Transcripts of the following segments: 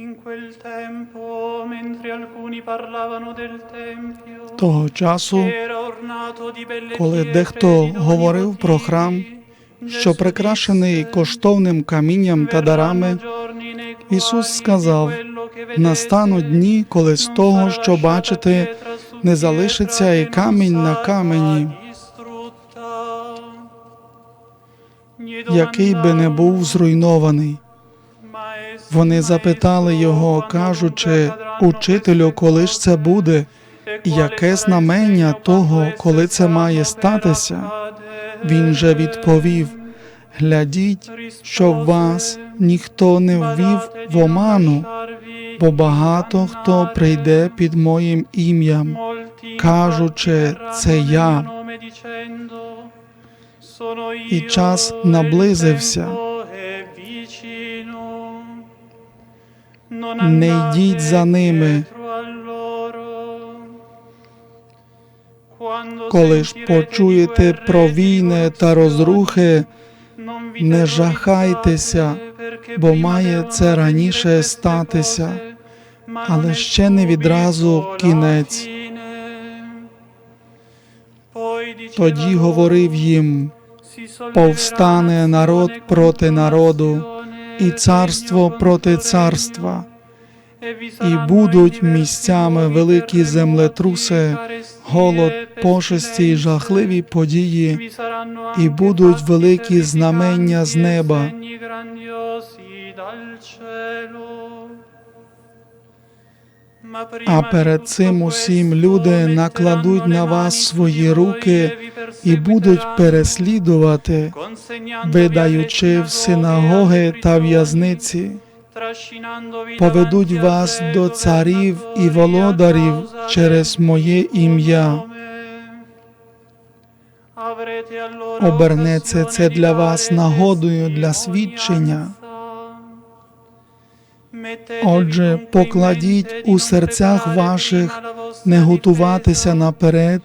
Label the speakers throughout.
Speaker 1: In quel tempo, mentre alcuni parlavano del Tempio,
Speaker 2: Того часу, коли дехто говорив про храм, що прикрашений коштовним камінням та дарами,
Speaker 1: «Verranno giorni nei quali
Speaker 2: Ісус сказав: настануть дні, коли з того, що бачите, не залишиться і камінь на камені, який би не був зруйнований. Вони запитали його, кажучи, учителю, коли ж це буде, яке знамення того, коли це має статися? Він же відповів: глядіть, щоб вас ніхто не ввів в оману, бо багато хто прийде під моїм ім'ям, кажучи, це я. І час наблизився. Не йдіть за ними. Коли ж почуєте про війни та розрухи, не жахайтеся, бо має це раніше статися, але ще не відразу кінець. Тоді говорив їм: повстане народ проти народу, і царство проти царства, і будуть місцями великі землетруси, голод, пошесті і жахливі події, і будуть великі знамення з неба. А перед цим усім люди накладуть на вас свої руки і будуть переслідувати, видаючи в синагоги та в'язниці, поведуть вас до царів і володарів через моє ім'я. Обернеться це для вас нагодою для свідчення. Отже, покладіть у серцях ваших не готуватися наперед,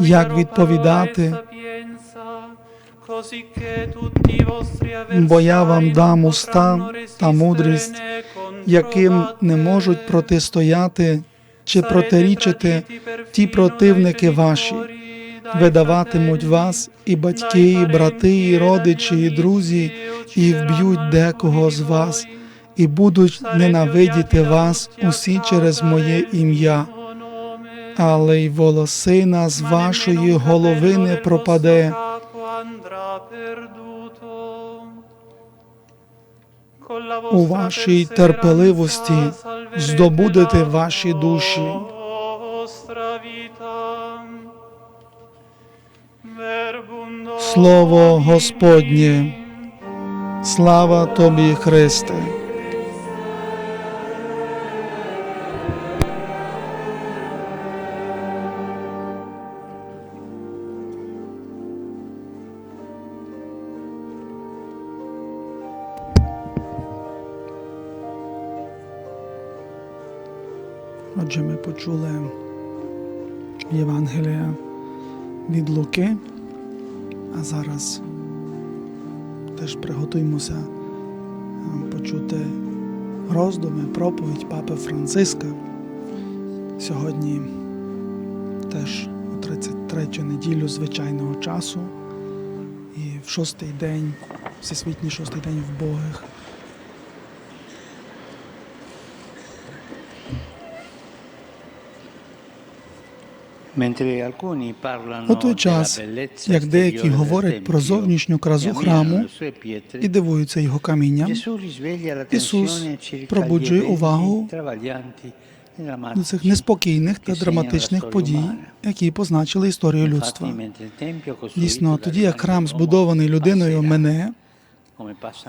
Speaker 2: як відповідати, бо я вам дам уста та мудрість, яким не можуть протистояти чи протирічити ті противники ваші, видаватимуть вас і батьки, і брати, і родичі, і друзі, і вб'ють декого з вас, і будуть ненавидіти вас усі через моє ім'я. Але й волосина з вашої голови не пропаде. У вашій терпеливості здобудете ваші душі. Слово Господнє, слава тобі, Христе. Почули Євангелія від Луки, а зараз теж приготуємося е, почути роздуми, проповідь Папи Франциска. Сьогодні теж у 33 неділю звичайного часу і в шостий день, всесвітній шостий день вбогих.
Speaker 3: У той час, як деякі говорять про зовнішню красу храму
Speaker 2: і дивуються його камінням,
Speaker 3: Ісус пробуджує увагу
Speaker 2: до цих неспокійних та драматичних подій, які позначили історію людства. Дійсно, тоді як храм збудований людиною мене,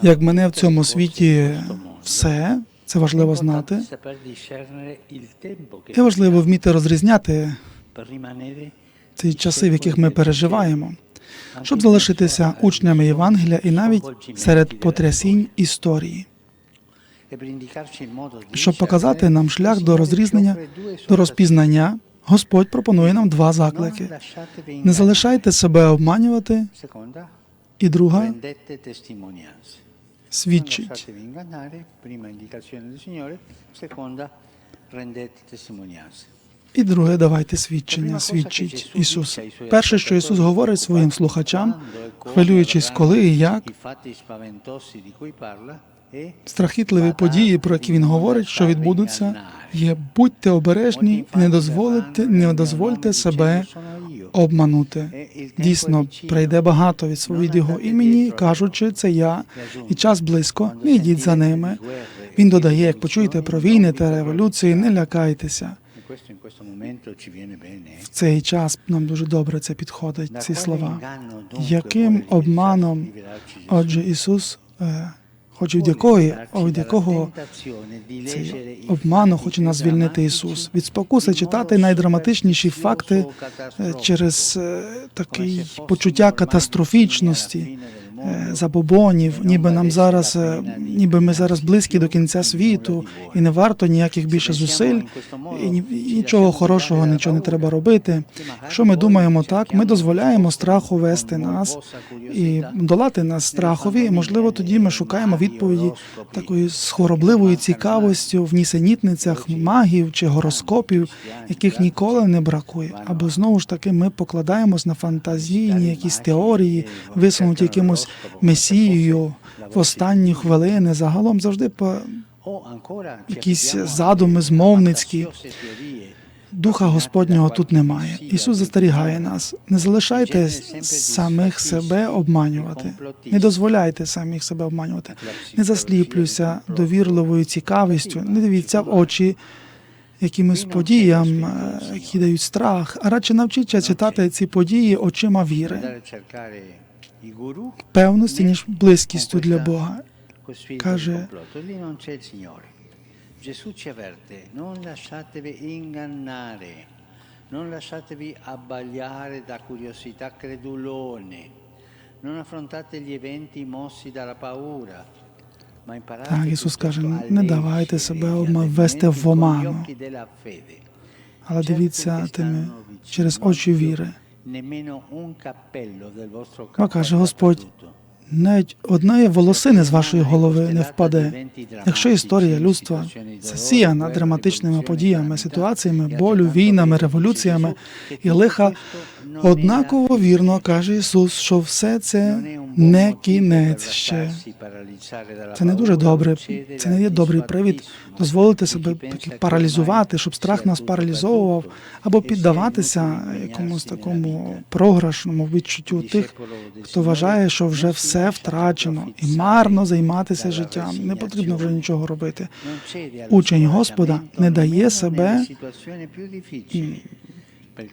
Speaker 2: як мене в цьому світі все, це важливо знати. І важливо вміти розрізняти ці часи, в яких ми переживаємо, щоб залишитися учнями Євангелія і навіть серед потрясінь історії, щоб показати нам шлях до розрізнення, до розпізнання. Господь пропонує нам два заклики: не залишайте себе обманювати, і друга. Свідчить.
Speaker 4: prima indicazione del Signore, seconda rendete testimonianza.
Speaker 2: І друге, давайте свідчення, свідчить Ісус. Перше, що Ісус говорить своїм слухачам, хвилюючись, коли і як,
Speaker 4: è
Speaker 2: страхітливі події, про які він говорить, що відбудуться, є будьте обережні не дозволите, не дозвольте себе обманути. Дійсно, прийде багато від свого від його імені, кажучи, це я, і час близько, не йдіть за ними. Він додає, як почуєте про війни та революції, не лякайтеся. В цей час нам дуже добре це підходить, ці слова. Яким обманом, отже, Ісус, е, хоч від якої, від якого цей обману хоче нас звільнити Ісус? Від спокуси читати найдраматичніші факти е, через е, такий почуття катастрофічності, забобонів, ніби нам зараз, е, ніби ми зараз близькі до кінця світу, і не варто ніяких більше зусиль, і нічого хорошого, нічого не треба робити. Якщо ми думаємо так, ми дозволяємо страху вести нас і долати нас страхові. І, можливо, тоді ми шукаємо відповіді такою з хоробливою цікавостю в нісенітницях магів чи гороскопів, яких ніколи не бракує. Або знову ж таки ми покладаємось на фантазійні якісь теорії, висунуті якимось месією в останні хвилини. Загалом завжди по
Speaker 4: якісь задуми змовницькі.
Speaker 2: Духа Господнього тут немає. Ісус застерігає нас. Не залишайте самих себе обманювати. Не дозволяйте самих себе обманювати. Не засліплюйся довірливою цікавістю, не дивіться в очі якимось подіям, е, які дають страх, а радше навчіться читати ці події очима віри, певності, ніж близькістю для Бога. Каже,
Speaker 4: Каже, Gesù ci avverte, non lasciatevi ingannare, non lasciatevi abbagliare da curiosità credulone, non affrontate gli eventi mossi dalla paura, ma imparate
Speaker 2: Так, Ісус каже,
Speaker 4: piuttosto
Speaker 2: не
Speaker 4: a
Speaker 2: давайте
Speaker 4: leggere
Speaker 2: себе
Speaker 4: gli
Speaker 2: обма- ввести
Speaker 4: avvenimenti
Speaker 2: в
Speaker 4: con gli
Speaker 2: оману,
Speaker 4: occhi della fede.
Speaker 2: але дивіться тими через очі віри.
Speaker 4: Nemmeno un cappello del vostro capo
Speaker 2: каже Господь. Навіть одної волосини з вашої голови не впаде. Якщо історія людства засіяна драматичними подіями, ситуаціями болю, війнами, революціями і лиха, однаково вірно каже Ісус, що все це не кінець ще. Це не дуже добре. Це не є добрий привід дозволити себе паралізувати, щоб страх нас паралізовував, або піддаватися якомусь такому програшному відчуттю тих, хто вважає, що вже все втрачено, і марно займатися життям. Не потрібно вже нічого робити. Учень Господа не дає себе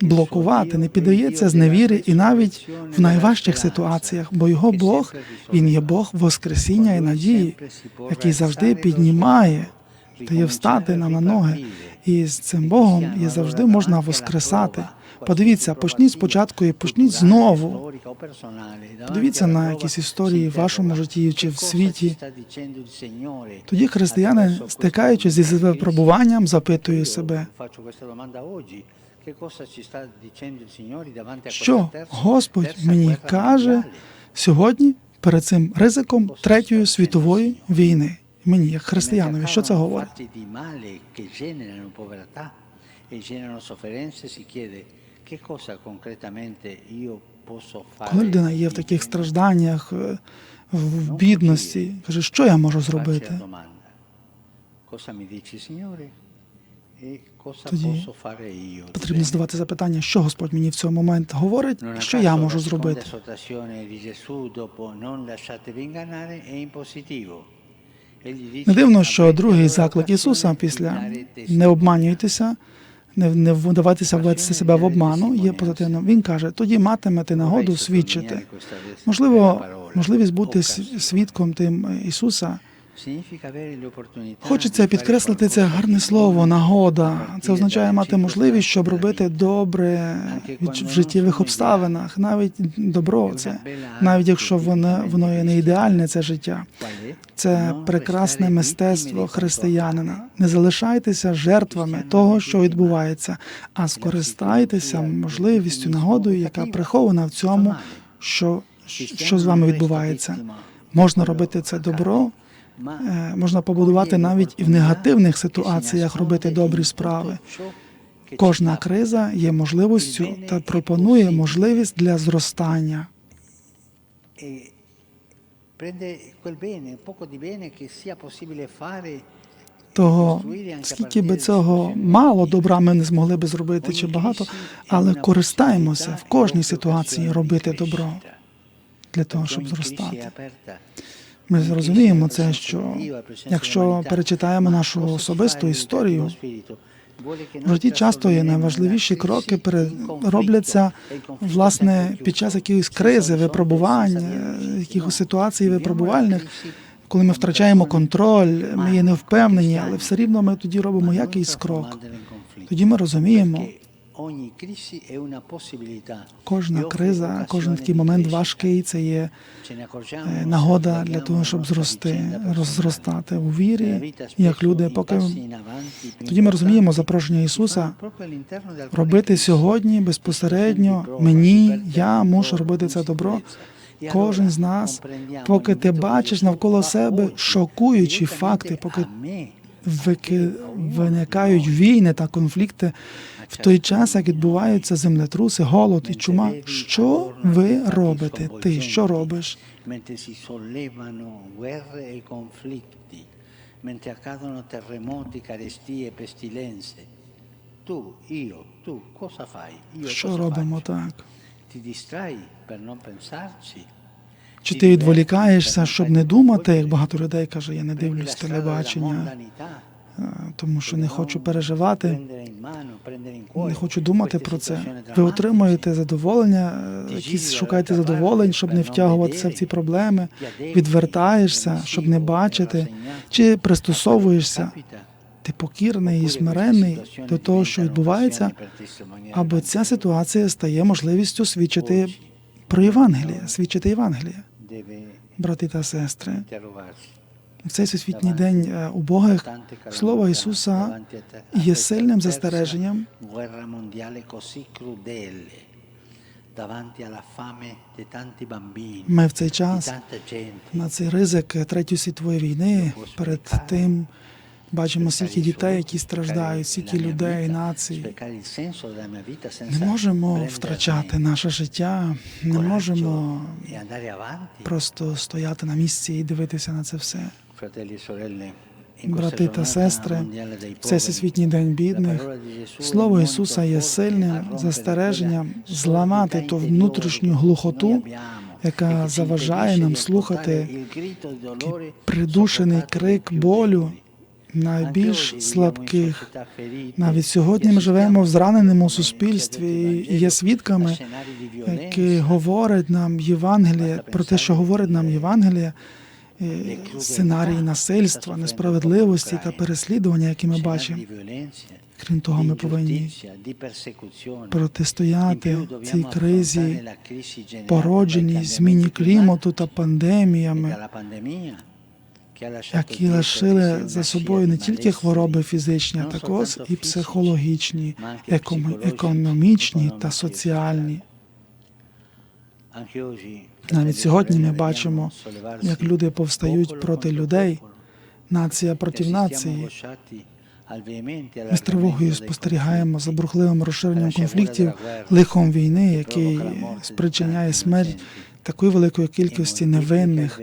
Speaker 2: блокувати, не піддається з невіри і навіть в найважчих ситуаціях, бо його Бог він є Бог Воскресіння і надії, який завжди піднімає, дає встати нам на ноги. І з цим Богом є завжди можна воскресати. Подивіться, почніть спочатку і почніть знову. Подивіться на якісь історії в вашому житті чи в світі. Тоді християни, стикаючись зі випробуванням, запитують себе, що Господь мені каже сьогодні перед цим ризиком третьої світової війни. Мені, як християнові, що це говорить? Коли людина є в таких стражданнях, е, в бідності, каже, що я можу зробити?
Speaker 4: Тоді
Speaker 2: Потрібно задавати запитання, що Господь мені в цьому момент говорить, і що я можу зробити. Не дивно, що другий заклик Ісуса після не обманюйтеся, не, не вдаватися ввести себе в обману, є позитивним. Він каже: тоді матимете нагоду свідчити. Можливо, можливість бути свідком тим Ісуса. Хочеться підкреслити це гарне слово, нагода. Це означає мати можливість, щоб робити добре в життєвих обставинах, навіть добро це, навіть якщо воно воно є не ідеальне, це життя. Це прекрасне мистецтво християнина. Не залишайтеся жертвами того, що відбувається, а скористайтеся можливістю, нагодою, яка прихована в цьому, що, що з вами відбувається. Можна робити це добро, можна побудувати навіть і в негативних ситуаціях робити добрі справи. Кожна криза є можливістю та пропонує можливість для зростання.
Speaker 4: e
Speaker 2: Того, скільки би цього мало добра ми не змогли би зробити чи багато, але користаємося в кожній ситуації робити добро для того, щоб зростати. Ми зрозуміємо це, що якщо перечитаємо нашу особисту історію, в житті часто є найважливіші кроки робляться власне під час якоїсь кризи, випробувань, е, якихось ситуацій випробувальних, коли ми втрачаємо контроль, ми є невпевнені, але все рівно ми тоді робимо якийсь крок. Тоді ми розуміємо, кожна криза, кожен такий момент важкий це є е, нагода для того, щоб зрости, розростати у вірі, як люди, поки тоді ми розуміємо запрошення Ісуса робити сьогодні безпосередньо мені, я мушу робити це добро. Кожен з нас, поки ти бачиш навколо себе шокуючі факти, поки виникають війни та конфлікти в той час, як відбуваються землетруси, голод і чума. Що ви робите? Ти що робиш?
Speaker 4: mentre e accadono terremoti, carestie pestilenze. Tu, io, tu, cosa fai? Io
Speaker 2: Що робимо так?
Speaker 4: Ti distrai per non pensarci?
Speaker 2: Чи ти відволікаєшся, щоб не думати, як багато людей каже, я не дивлюсь телебачення, тому що не хочу переживати, не хочу думати про це. Ви отримуєте задоволення, якісь шукаєте задоволень, щоб не втягуватися в ці проблеми, відвертаєшся, щоб не бачити, чи пристосовуєшся. Ти покірний і смиренний до того, що відбувається, або ця ситуація стає можливістю свідчити про Євангеліє, свідчити Євангеліє, брати та сестри. В цей всесвітній день е, убогих слово Ісуса є сильним застереженням Ми в цей час на цей ризик Третьої світової війни перед тим бачимо стільки дітей, які страждають, стільки людей, націй. Не можемо втрачати наше життя, не можемо просто стояти на місці і дивитися на це все. Брати та сестри, всесвітній день бідних слово Ісуса є сильним застереженням зламати ту внутрішню глухоту, яка заважає нам слухати придушений крик болю найбільш слабких. Навіть сьогодні ми живемо в зраненому суспільстві і є свідками, які говорять нам Євангеліє про те, що говорить нам Євангеліє, сценарії насильства, несправедливості та переслідування, які ми бачимо. Крім того, ми повинні протистояти цій кризі, породженій зміні клімату та пандеміями, які лишили за собою не тільки хвороби фізичні, а також і психологічні, економ- економічні та соціальні.
Speaker 4: Навіть сьогодні ми бачимо, як люди повстають проти людей,
Speaker 2: нація проти нації. Ми з тривогою спостерігаємо за бурхливим розширенням конфліктів, лихом війни, який спричиняє смерть такої великої кількості невинних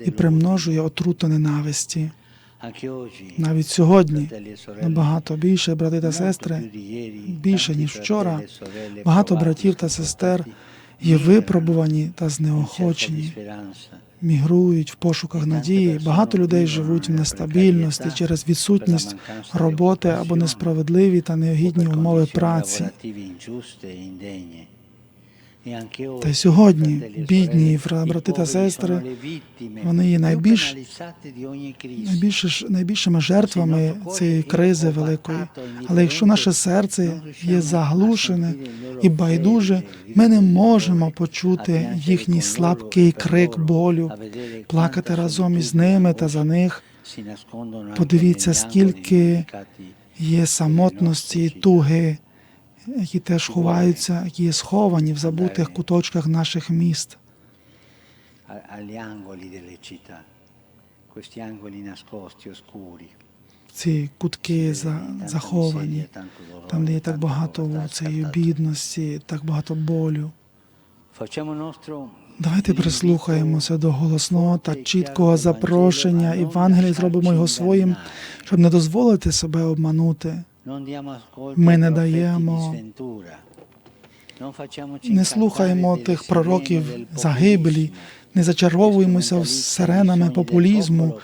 Speaker 2: і примножує отруту ненависті. Навіть сьогодні набагато більше, брати та сестри, більше ніж вчора. Багато братів та сестер, є випробувані та знеохочені, мігрують в пошуках надії. Багато людей живуть в нестабільності через відсутність роботи або несправедливі та неогідні умови праці. Та й сьогодні бідні брати та сестри, вони є найбільш найбільше найбільшими жертвами цієї кризи великої. Але якщо наше серце є заглушене і байдуже, ми не можемо почути їхній слабкий крик болю, плакати разом із ними та за них. Подивіться, скільки Є самотності і туги, які теж ховаються, які є сховані в забутих куточках наших міст. Ці кутки заховані, там, де є так багато цієї бідності, так багато болю. Давайте прислухаємося до голосного та чіткого запрошення Євангелія, зробимо його своїм, щоб не дозволити себе обманути. Ми не даємо- Не слухаємо тих пророків загибелі, не зачаровуємося сиренами популізму,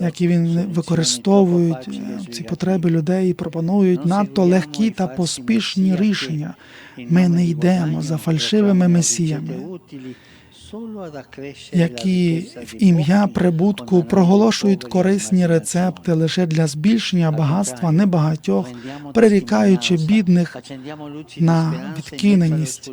Speaker 2: які він використовують е, ці потреби людей і пропонують надто легкі та поспішні рішення. Ми не йдемо за фальшивими месіями, які в ім'я прибутку проголошують корисні рецепти лише для збільшення багатства небагатьох, перерікаючи бідних на відкиненість.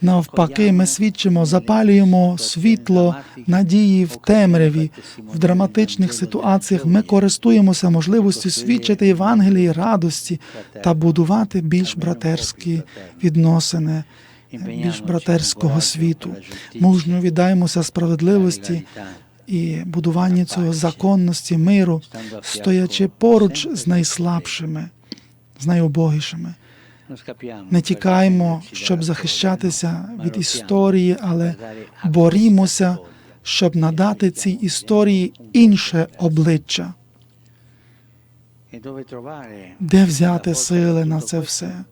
Speaker 2: Навпаки, ми свідчимо, запалюємо світло надії в темряві. В драматичних ситуаціях ми користуємося можливістю свідчити Євангелії радості та будувати більш братерські відносини, більш братерського світу. Мужньо віддаємося справедливості і будуванню цього законності миру, стоячи поруч з найслабшими, з найубогішими. Не тікаємо, щоб захищатися від історії, але борімося, щоб надати цій історії інше обличчя. Де взяти сили на це все?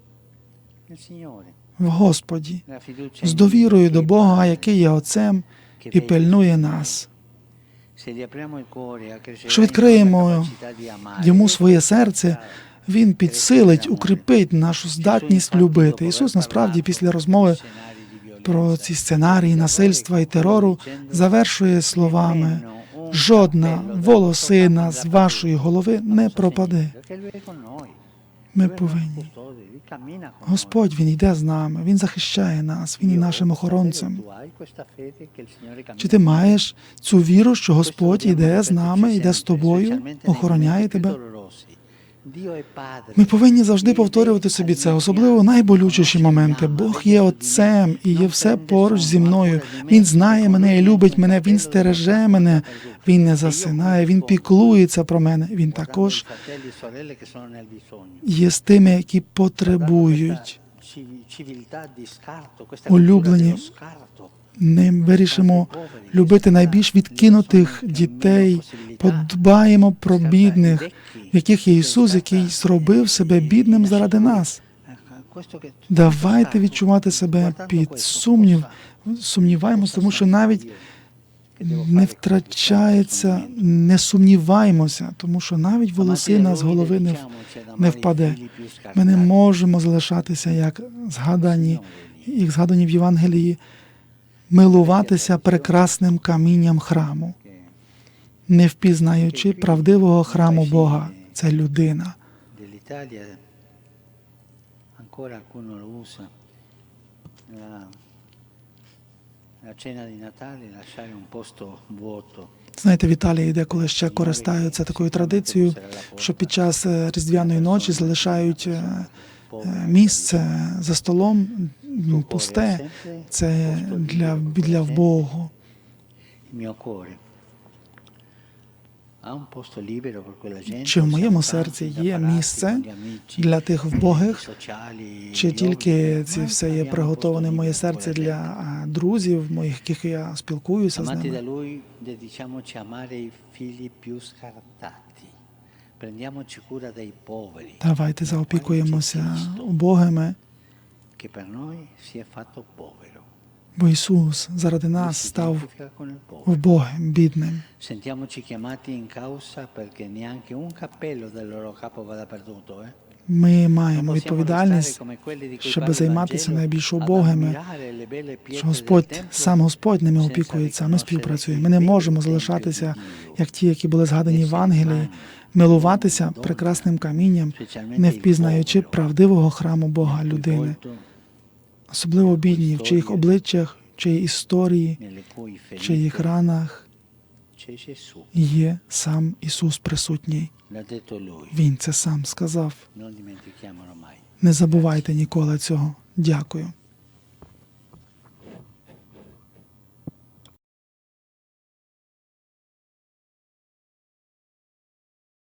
Speaker 2: В Господі, з довірою до Бога, який є Отцем і пильнує нас.
Speaker 4: Якщо відкриємо
Speaker 2: Йому своє серце, він підсилить, укріпить нашу здатність любити. Ісус насправді після розмови про ці сценарії насильства і терору завершує словами: жодна волосина з вашої голови не пропаде. Ми повинні. Господь він йде з нами, він захищає нас, він є нашим охоронцем. Чи ти маєш цю віру, що Господь йде з нами, йде з тобою, охороняє тебе? Ми повинні завжди повторювати собі це, особливо найболючіші моменти. Бог є отцем і є все поруч зі мною. Він знає мене і любить мене. Він стереже мене. Він не засинає. Він піклується про мене. Він також є з тими, які потребують. Улюблені. Не вирішимо любити найбільш відкинутих дітей, подбаємо про бідних, в яких є Ісус, який зробив себе бідним заради нас. Давайте відчувати себе під сумнів, сумніваємося, тому що навіть не втрачається, не сумніваємося, тому що навіть волосина з голови не, не впаде. Ми не можемо залишатися як згадані, як згадані в Євангелії, милуватися прекрасним камінням храму, не впізнаючи правдивого храму Бога. Це людина. Знаєте, в Італії деколи ще користаються такою традицією, що під час е, різдвяної ночі залишають е, е, місце за столом пусте. Це для, для
Speaker 4: gente
Speaker 2: Чи в моєму серці є місце для тих вбогих, чи тільки
Speaker 4: ma
Speaker 2: все є приготоване моє серце для друзів, моїх, яких я спілкуюся з ними. Давайте заопікуємося убогими. Бо Ісус заради нас став вбогим, бідним.
Speaker 4: Eh?
Speaker 2: Ми маємо відповідальність, щоб займатися найбільш убогими, що Господь, сам Господь ними опікується, ми співпрацюємо. Ми не можемо залишатися, як ті, які були згадані в Євангелії, милуватися прекрасним камінням, не впізнаючи правдивого храму Бога людини, особливо бідні, в чиїх обличчях, в чиїй історії, в чиїх ранах є сам Ісус присутній. Він це сам сказав. Не забувайте ніколи цього. Дякую.